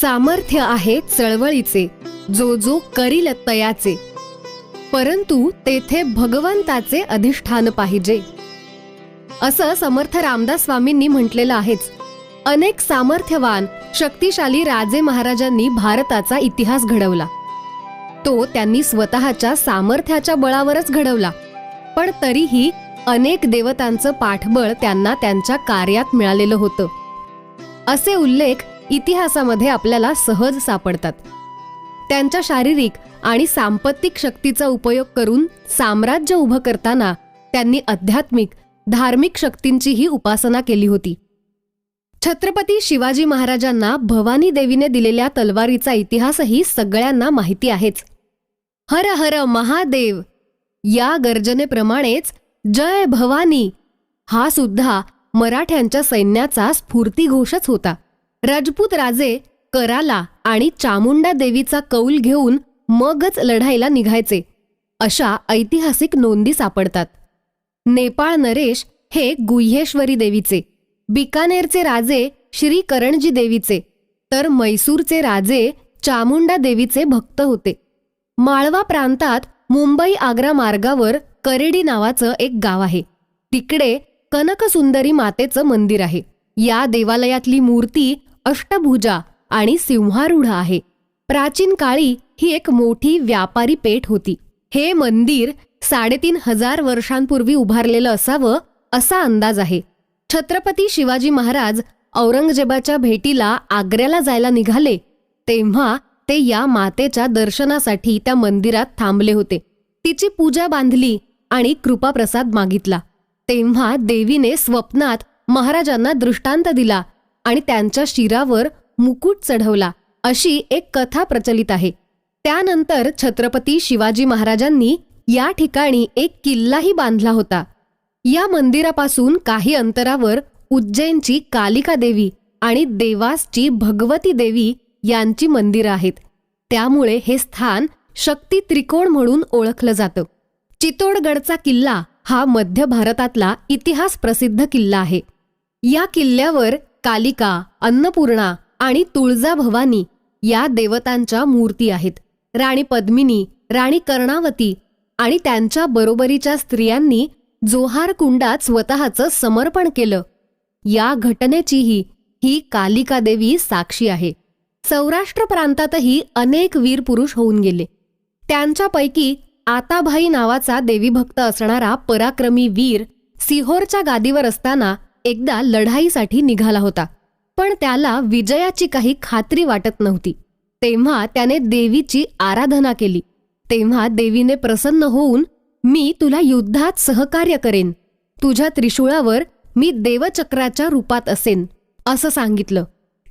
सामर्थ्य आहे चळवळीचे जो जो करील तयाचे. परंतु तेथे भगवंताचे अधिष्ठान पाहिजे. असं समर्थ रामदास स्वामींनी म्हटलेलं आहेच. अनेक सामर्थ्यवान शक्तिशाली राजे महाराजांनी भारताचा इतिहास घडवला. तो त्यांनी स्वतःच्या सामर्थ्याच्या बळावरच घडवला. पण तरीही अनेक देवतांचं पाठबळ त्यांना त्यांच्या कार्यात मिळालेलं होतं. असे उल्लेख इतिहासामध्ये आपल्याला सहज सापडतात. त्यांच्या शारीरिक आणि सांपत्तिक शक्तीचा उपयोग करून साम्राज्य उभं करताना त्यांनी आध्यात्मिक धार्मिक शक्तींचीही उपासना केली होती. छत्रपती शिवाजी महाराजांना भवानी देवीने दिलेल्या तलवारीचा इतिहासही सगळ्यांना माहिती आहेच. हर हर महादेव! या गर्जनेप्रमाणेच जय भवानी! हा सुद्धा मराठ्यांच्या सैन्याचा स्फूर्तिघोषच होता. राजपूत राजे कराला आणि चामुंडा देवीचा कौल घेऊन मगच लढाईला निघायचे. अशा ऐतिहासिक नोंदी सापडतात. नेपाळ नरेश हे गुह्येश्वरी देवीचे. बिकानेरचे राजे श्री करणजी देवीचे. तर मैसूरचे राजे चामुंडा देवीचे भक्त होते. माळवा प्रांतात मुंबई आग्रा मार्गावर करेडी नावाचं एक गाव आहे. तिकडे कनकसुंदरी मातेचं मंदिर आहे. या देवालयातली मूर्ती अष्टभुजा आणि सिंहारूढ आहे. प्राचीन काळी ही एक मोठी व्यापारी पेठ होती. हे मंदिर साडेतीन हजार वर्षांपूर्वी उभारलेलं असावं असा अंदाज आहे. छत्रपती शिवाजी महाराज औरंगजेबाच्या भेटीला आग्र्याला जायला निघाले तेव्हा ते या मातेच्या दर्शनासाठी त्या मंदिरात थांबले होते. तिची पूजा बांधली आणि कृपाप्रसाद मागितला. तेव्हा देवीने स्वप्नात महाराजांना दृष्टांत दिला आणि त्यांच्या शिरावर मुकुट चढवला अशी एक कथा प्रचलित आहे. त्यानंतर छत्रपती शिवाजी महाराजांनी या ठिकाणी एक किल्लाही बांधला होता. या मंदिरापासून काही अंतरावर उज्जैनची कालिका देवी आणि देवासची भगवती देवी यांची मंदिरं आहेत. त्यामुळे हे स्थान शक्ती त्रिकोण म्हणून ओळखलं जातं. चितोडगडचा किल्ला हा मध्य भारतातला इतिहास प्रसिद्ध किल्ला आहे. या किल्ल्यावर कालिका अन्नपूर्णा आणि तुळजा भवानी या देवतांच्या मूर्ती आहेत. राणी पद्मिनी राणी कर्णावती आणि त्यांच्या बरोबरीच्या स्त्रियांनी जोहार कुंडात स्वतःचं समर्पण केलं. या घटनेचीही ही कालिका देवी साक्षी आहे. सौराष्ट्र प्रांतातही अनेक वीर पुरुष होऊन गेले. त्यांच्यापैकी आताभाई नावाचा देवीभक्त असणारा पराक्रमी वीर सिहोरच्या गादीवर असताना एकदा लढाईसाठी निघाला होता. पण त्याला विजयाची काही खात्री वाटत नव्हती. तेव्हा त्याने देवीची आराधना केली. तेव्हा देवीने प्रसन्न होऊन मी तुला युद्धात सहकार्य करेन. तुझ्या त्रिशूळावर मी देवचक्राच्या रूपात असेन. असं सांगितलं.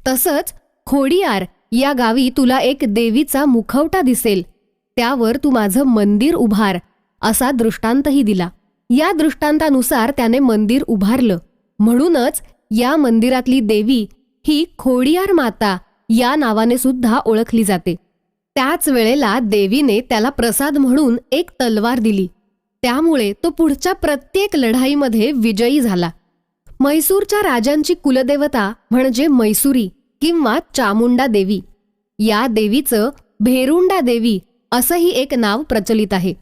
तसंच खोडियार या गावी तुला एक देवीचा मुखवटा दिसेल. त्यावर तू माझं मंदिर उभार असा दृष्टांतही दिला. या दृष्टांतानुसार त्याने मंदिर उभारलं. म्हणूनच या मंदिरातली देवी ही खोडियार माता या नावाने सुद्धा ओळखली जाते. त्याच वेळेला देवीने त्याला प्रसाद म्हणून एक तलवार दिली. त्यामुळे तो पुढच्या प्रत्येक लढाईमध्ये विजयी झाला. म्हैसूरच्या राजांची कुलदेवता म्हणजे मैसुरी किंवा चामुंडा देवी. या देवीचं भेरुंडा देवी असंही एक नाव प्रचलित आहे.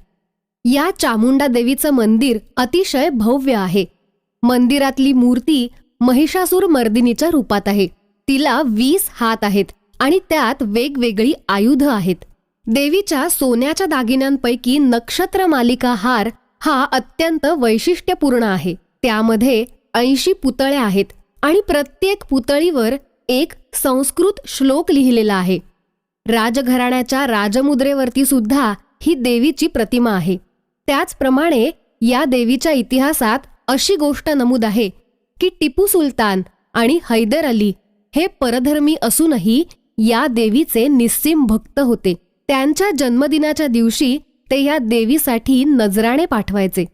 या चामुंडा देवीचं मंदिर अतिशय भव्य आहे. मंदिरातली मूर्ती महिषासूर मर्दिनीच्या रूपात आहे. तिला वीस हात आहेत आणि त्यात वेगवेगळी आयुध आहेत. देवीच्या सोन्याच्या दागिन्यांपैकी नक्षत्र मालिका हार हा अत्यंत वैशिष्ट्यपूर्ण आहे. त्यामध्ये ऐंशी पुतळ्या आहेत आणि प्रत्येक पुतळीवर एक संस्कृत श्लोक लिहिलेला आहे. राजघराण्याच्या राजमुद्रेवरती सुद्धा ही देवीची प्रतिमा आहे. त्याचप्रमाणे या देवीच्या इतिहासात अशी गोष्ट नमूद आहे की टिपू सुलतान आणि हैदर अली हे परधर्मी असूनही या देवीचे निस्सीम भक्त होते. त्यांच्या जन्मदिनाच्या दिवशी ते या देवीसाठी नजराणे पाठवायचे.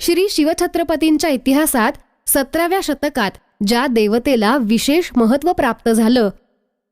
श्री शिवछत्रपतींच्या इतिहासात सतराव्या शतकात ज्या देवतेला विशेष महत्त्व प्राप्त झालं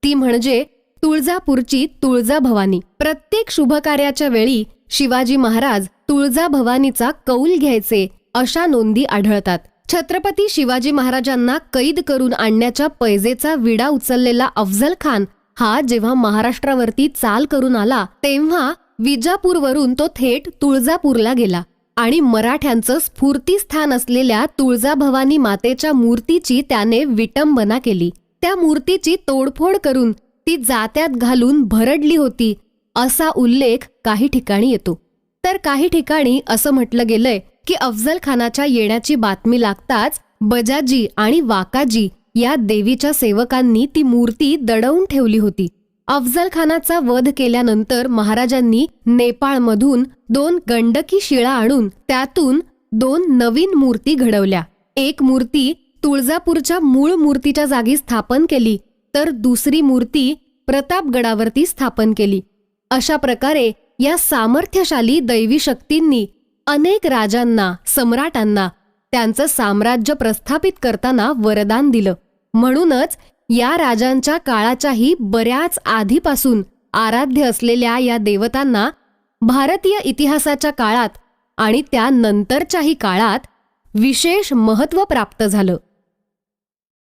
ती म्हणजे तुळजापूरची तुळजा भवानी प्रत्येक शुभकार्याच्या वेळी शिवाजी महाराज तुळजा भवानीचा कौल घ्यायचे अशा नोंदी आढळतात. छत्रपती शिवाजी महाराजांना कैद करून आणण्याच्या पैजेचा विडा उचललेला अफझल खान हा जेव्हा महाराष्ट्रावरती चाल करून आला तेव्हा विजापूरवरून तो थेट तुळजापूरला गेला आणि मराठ्यांचं स्फूर्तीस्थान असलेल्या तुळजाभवानी मातेच्या मूर्तीची त्याने विटंबना केली. त्या मूर्तीची तोडफोड करून ती जात्यात घालून भरडली होती असा उल्लेख काही ठिकाणी येतो. तर काही ठिकाणी असं म्हटलं गेलंय की अफजल खानाच्या येण्याची बातमी लागताच बजाजी आणि वाकाजी या देवीच्या सेवकांनी ती मूर्ती दडवून ठेवली होती. अफजल खानाचा वध केल्यानंतर महाराजांनी नेपाळमधून दोन गंडकी शिळा आणून त्यातून दोन नवीन मूर्ती घडवल्या. एक मूर्ती तुळजापूरच्या मूळ मूर्तीच्या जागी स्थापन केली तर दुसरी मूर्ती प्रतापगडावरती स्थापन केली. अशा प्रकारे या सामर्थ्यशाली दैवी शक्तींनी अनेक राजांना सम्राटांना त्यांचं साम्राज्य प्रस्थापित करताना वरदान दिलं. म्हणूनच या राजांच्या काळाच्याही बऱ्याच आधीपासून आराध्य असलेल्या या देवतांना भारतीय इतिहासाच्या काळात आणि त्यानंतरच्याही काळात विशेष महत्त्व प्राप्त झालं.